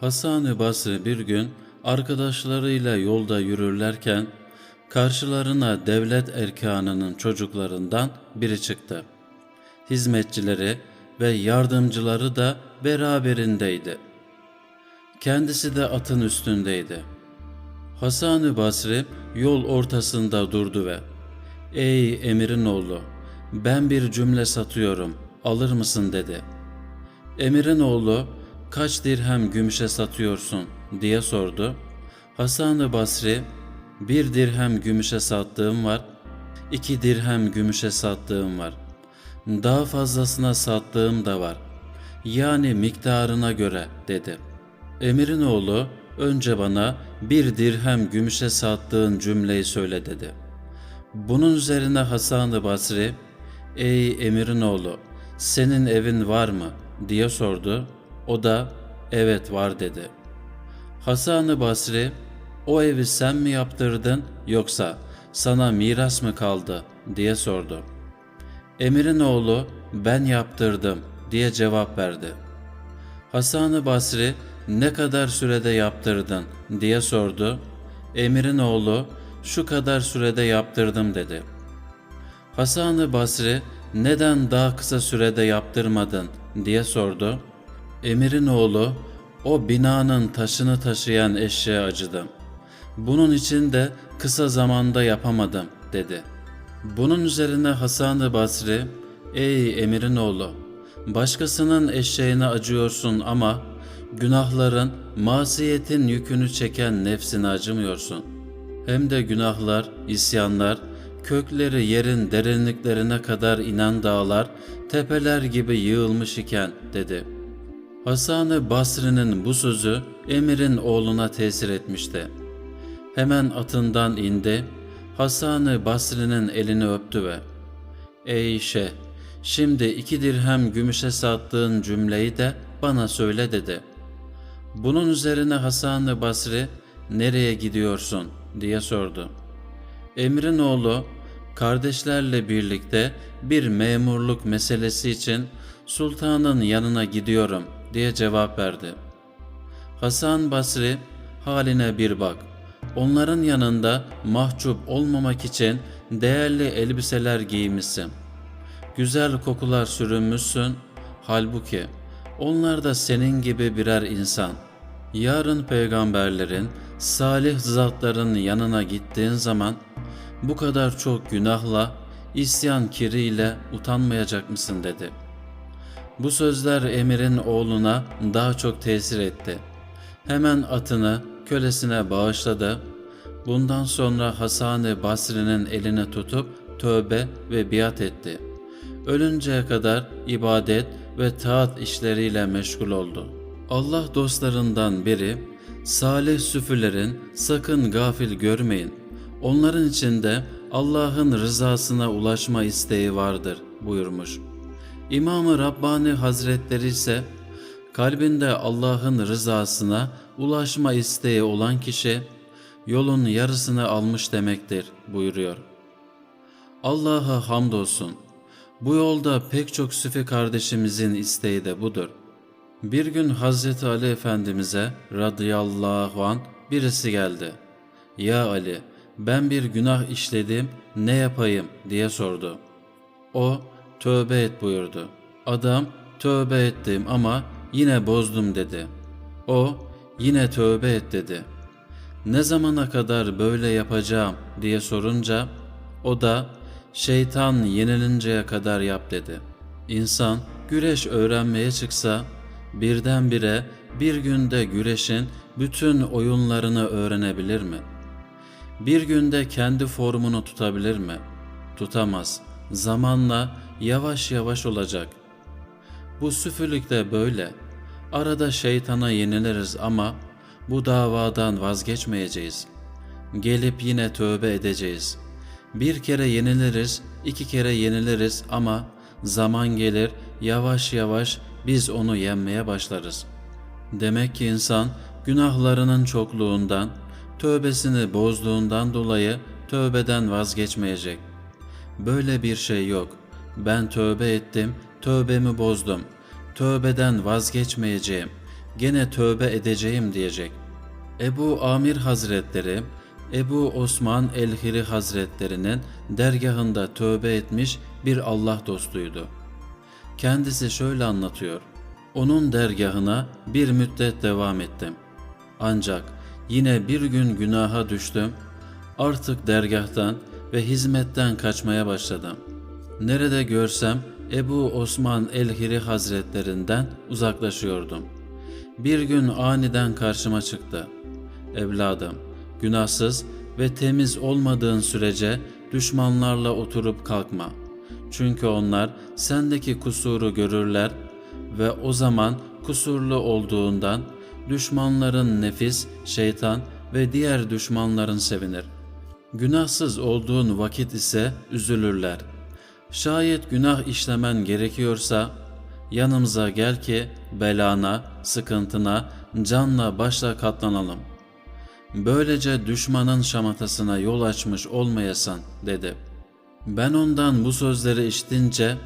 Hasan-ı Basri bir gün arkadaşlarıyla yolda yürürlerken karşılarına devlet erkanının çocuklarından biri çıktı. Hizmetçileri ve yardımcıları da beraberindeydi. Kendisi de atın üstündeydi. Hasan-ı Basri yol ortasında durdu ve ''Ey emirin oğlu, ben bir cümle satıyorum, alır mısın?'' dedi. Emirin oğlu kaç dirhem gümüşe satıyorsun diye sordu. Hasan-ı Basri bir dirhem gümüşe sattığım var, iki dirhem gümüşe sattığım var. Daha fazlasına sattığım da var. Yani miktarına göre dedi. Emirin oğlu önce bana bir dirhem gümüşe sattığın cümleyi söyle dedi. Bunun üzerine Hasan-ı Basri, ''Ey emirin oğlu, senin evin var mı?'' diye sordu. O da, ''Evet var.'' dedi. Hasan-ı Basri, ''O evi sen mi yaptırdın yoksa sana miras mı kaldı?'' diye sordu. Emirin oğlu, ''Ben yaptırdım.'' diye cevap verdi. Hasan-ı Basri, ''Ne kadar sürede yaptırdın?'' diye sordu. Emir'in oğlu, ''Şu kadar sürede yaptırdım.'' dedi. Hasan-ı Basri, ''Neden daha kısa sürede yaptırmadın?'' diye sordu. Emir'in oğlu, ''O binanın taşını taşıyan eşeğe acıdım. Bunun için de kısa zamanda yapamadım.'' dedi. Bunun üzerine Hasan-ı Basri, ''Ey Emir'in oğlu, başkasının eşeğine acıyorsun ama günahların, masiyetin yükünü çeken nefsine acımıyorsun. Hem de günahlar, isyanlar, kökleri yerin derinliklerine kadar inen dağlar, tepeler gibi yığılmış iken dedi. Hasan-ı Basri'nin bu sözü Emir'in oğluna tesir etmişti. Hemen atından indi, Hasan-ı Basri'nin elini öptü ve ''Ey şeyh, şimdi iki dirhem gümüşe sattığın cümleyi de bana söyle.'' dedi. Bunun üzerine Hasan-ı Basri ''Nereye gidiyorsun?'' diye sordu. Emrin oğlu kardeşlerle birlikte bir memurluk meselesi için sultanın yanına gidiyorum diye cevap verdi. Hasan Basri haline bir bak. Onların yanında mahcup olmamak için değerli elbiseler giymişsin. Güzel kokular sürünmüşsün. Halbuki onlar da senin gibi birer insan. Yarın peygamberlerin, salih zatların yanına gittiğin zaman bu kadar çok günahla, isyan kiriyle utanmayacak mısın dedi. Bu sözler Emir'in oğluna daha çok tesir etti. Hemen atını kölesine bağışladı. Bundan sonra Hasan-ı Basri'nin elini tutup tövbe ve biat etti. Ölünceye kadar ibadet ve taat işleriyle meşgul oldu. Allah dostlarından biri, salih süfürlerin sakın gafil görmeyin. Onların içinde Allah'ın rızasına ulaşma isteği vardır buyurmuş. İmam-ı Rabbani Hazretleri ise kalbinde Allah'ın rızasına ulaşma isteği olan kişi yolun yarısını almış demektir buyuruyor. Allah'a hamdolsun. Bu yolda pek çok süfi kardeşimizin isteği de budur. Bir gün Hazreti Ali Efendimiz'e radıyallahu an birisi geldi. Ya Ali ben bir günah işledim ne yapayım diye sordu. O tövbe et buyurdu. Adam tövbe ettim ama yine bozdum dedi. O yine tövbe et dedi. Ne zamana kadar böyle yapacağım diye sorunca o da şeytan yenilinceye kadar yap dedi. İnsan güreş öğrenmeye çıksa birdenbire bir günde güreşin bütün oyunlarını öğrenebilir mi? Bir günde kendi formunu tutabilir mi? Tutamaz. Zamanla yavaş yavaş olacak. Bu süfürlük de böyle. Arada şeytana yeniliriz ama bu davadan vazgeçmeyeceğiz. Gelip yine tövbe edeceğiz. Bir kere yeniliriz, iki kere yeniliriz ama zaman gelir yavaş yavaş biz onu yenmeye başlarız. Demek ki insan günahlarının çokluğundan, tövbesini bozduğundan dolayı tövbeden vazgeçmeyecek. Böyle bir şey yok. Ben tövbe ettim, tövbemi bozdum. Tövbeden vazgeçmeyeceğim. gene tövbe edeceğim diyecek. Ebu Amir Hazretleri, Ebu Osman el-Hiri Hazretlerinin dergahında tövbe etmiş bir Allah dostuydu. Kendisi şöyle anlatıyor. Onun dergahına bir müddet devam ettim. Ancak yine bir gün günaha düştüm. Artık dergahtan ve hizmetten kaçmaya başladım. Nerede görsem Ebu Osman el-Hiri Hazretlerinden uzaklaşıyordum. Bir gün aniden karşıma çıktı. Evladım, günahsız ve temiz olmadığın sürece düşmanlarla oturup kalkma. Çünkü onlar sendeki kusuru görürler ve o zaman kusurlu olduğundan düşmanların nefis, şeytan ve diğer düşmanların sevinir. Günahsız olduğun vakit ise üzülürler. Şayet günah işlemen gerekiyorsa yanımıza gel ki belana, sıkıntına canla başla katlanalım. Böylece düşmanın şamatasına yol açmış olmayasan dedi. Ben ondan bu sözleri işitince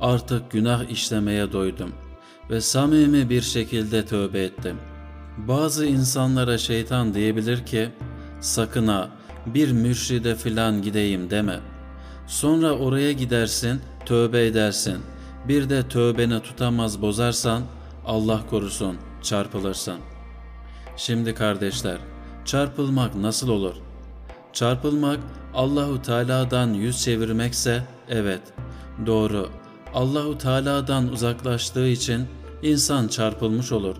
artık günah işlemeye doydum ve samimi bir şekilde tövbe ettim. Bazı insanlara şeytan diyebilir ki sakın bir mürşide filan gideyim deme. Sonra oraya gidersin, tövbe edersin. Bir de tövbeni tutamaz bozarsan Allah korusun çarpılırsın. Şimdi kardeşler, çarpılmak nasıl olur? Çarpılmak Allahu Teala'dan yüz çevirmekse evet, doğru. Allahu Teala'dan uzaklaştığı için insan çarpılmış olur.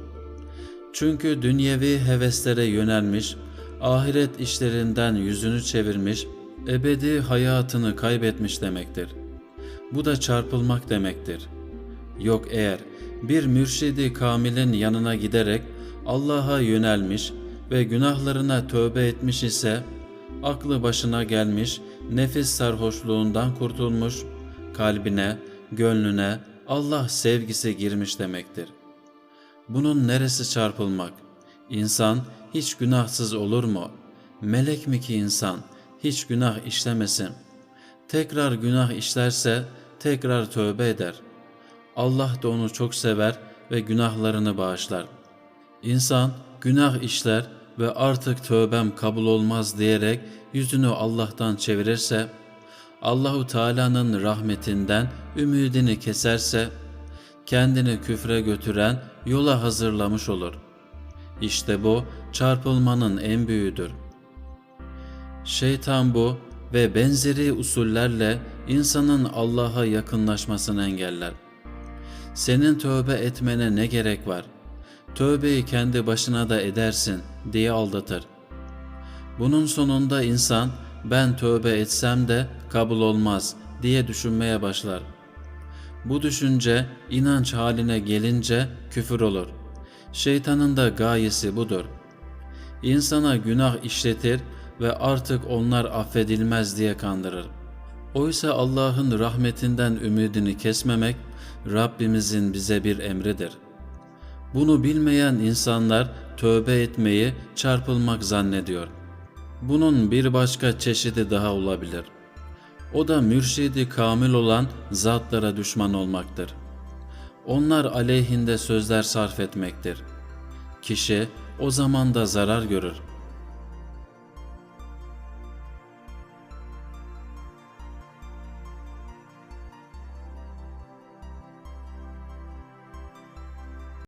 Çünkü dünyevi heveslere yönelmiş, ahiret işlerinden yüzünü çevirmiş, ebedi hayatını kaybetmiş demektir. Bu da çarpılmak demektir. Yok eğer bir mürşidi kamilin yanına giderek Allah'a yönelmiş ve günahlarına tövbe etmiş ise aklı başına gelmiş, nefis sarhoşluğundan kurtulmuş, kalbine, gönlüne Allah sevgisi girmiş demektir. Bunun neresi çarpılmak? İnsan hiç günahsız olur mu? Melek mi ki insan hiç günah işlemesin? Tekrar günah işlerse tekrar tövbe eder. Allah da onu çok sever ve günahlarını bağışlar. İnsan günah işler ve artık tövbem kabul olmaz diyerek yüzünü Allah'tan çevirirse, Allahu Teala'nın rahmetinden ümidini keserse, kendini küfre götüren yola hazırlamış olur. İşte bu çarpılmanın en büyüğüdür. Şeytan bu ve benzeri usullerle insanın Allah'a yakınlaşmasını engeller. Senin tövbe etmene ne gerek var? Tövbeyi kendi başına da edersin diye aldatır. Bunun sonunda insan ben tövbe etsem de kabul olmaz diye düşünmeye başlar. Bu düşünce inanç haline gelince küfür olur. Şeytanın da gayesi budur. İnsana günah işletir ve artık onlar affedilmez diye kandırır. Oysa Allah'ın rahmetinden ümidini kesmemek Rabbimizin bize bir emridir. Bunu bilmeyen insanlar tövbe etmeyi çarpılmak zannediyor. Bunun bir başka çeşidi daha olabilir. O da mürşidi kamil olan zatlara düşman olmaktır. Onlar aleyhinde sözler sarf etmektir. Kişi o zaman da zarar görür.''